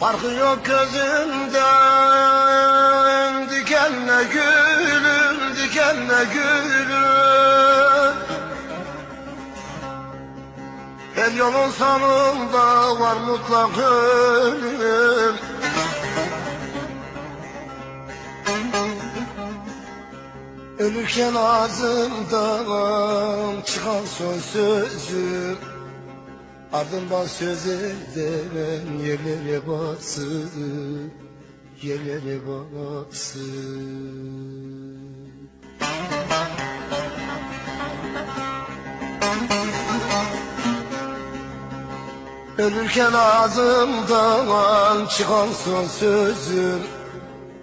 Farkı yok gözümden Dikenle gülüm, dikenle gülüm Her yolun sonunda var mutlak ölüm. Ölürken ağzımdan çıkan son sözüm Ardından söz edemem yerlere batsın Yerlere batsın. Ölürken ağzımdan çıkan son sözüm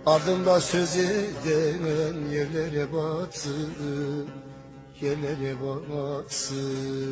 Ardımda söz edemem yerlere batsın Yerlere batsın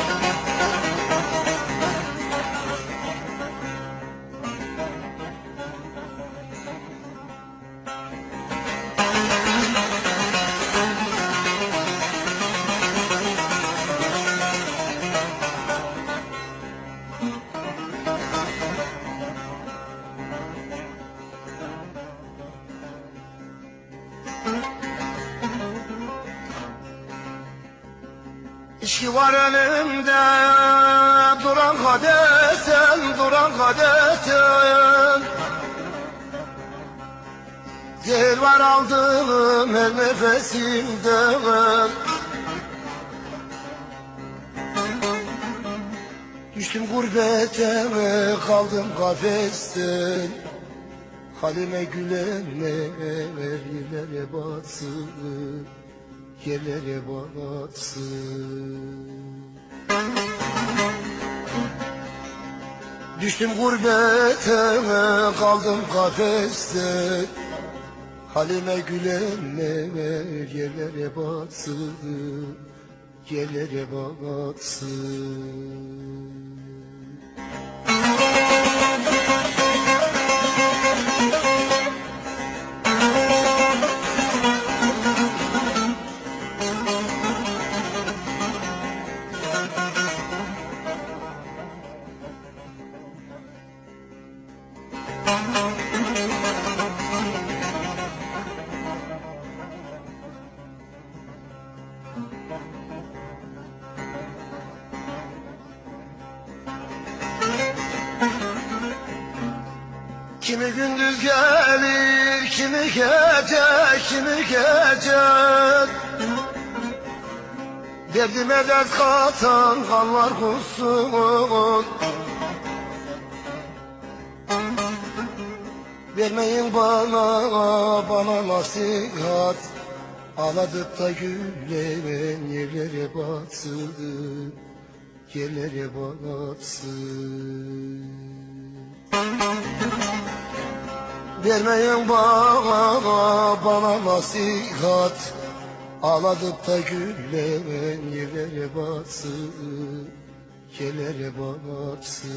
İşki var önümde duran kadesen duran kadesen Zehir var aldığım her nefesimden. Düştüm gurbete kaldım kafesten. Halime gülenler yerlere batsın Yerlere batsın Düştüm gurbete kaldım kafeste. Halime gülenler yerlere batsın Yerlere batsın Kimi gündüz gelir, kimi gece, kimi gece. Derdime dert katan kanlar kussun Vermeyin bana, bana nasihat. Ağladık da gülemen yerlere batsın Yerlere batsın Vermeyin bana, bana nasihat. Ağladıp da güllemen yerlere batsın Yerlere batsın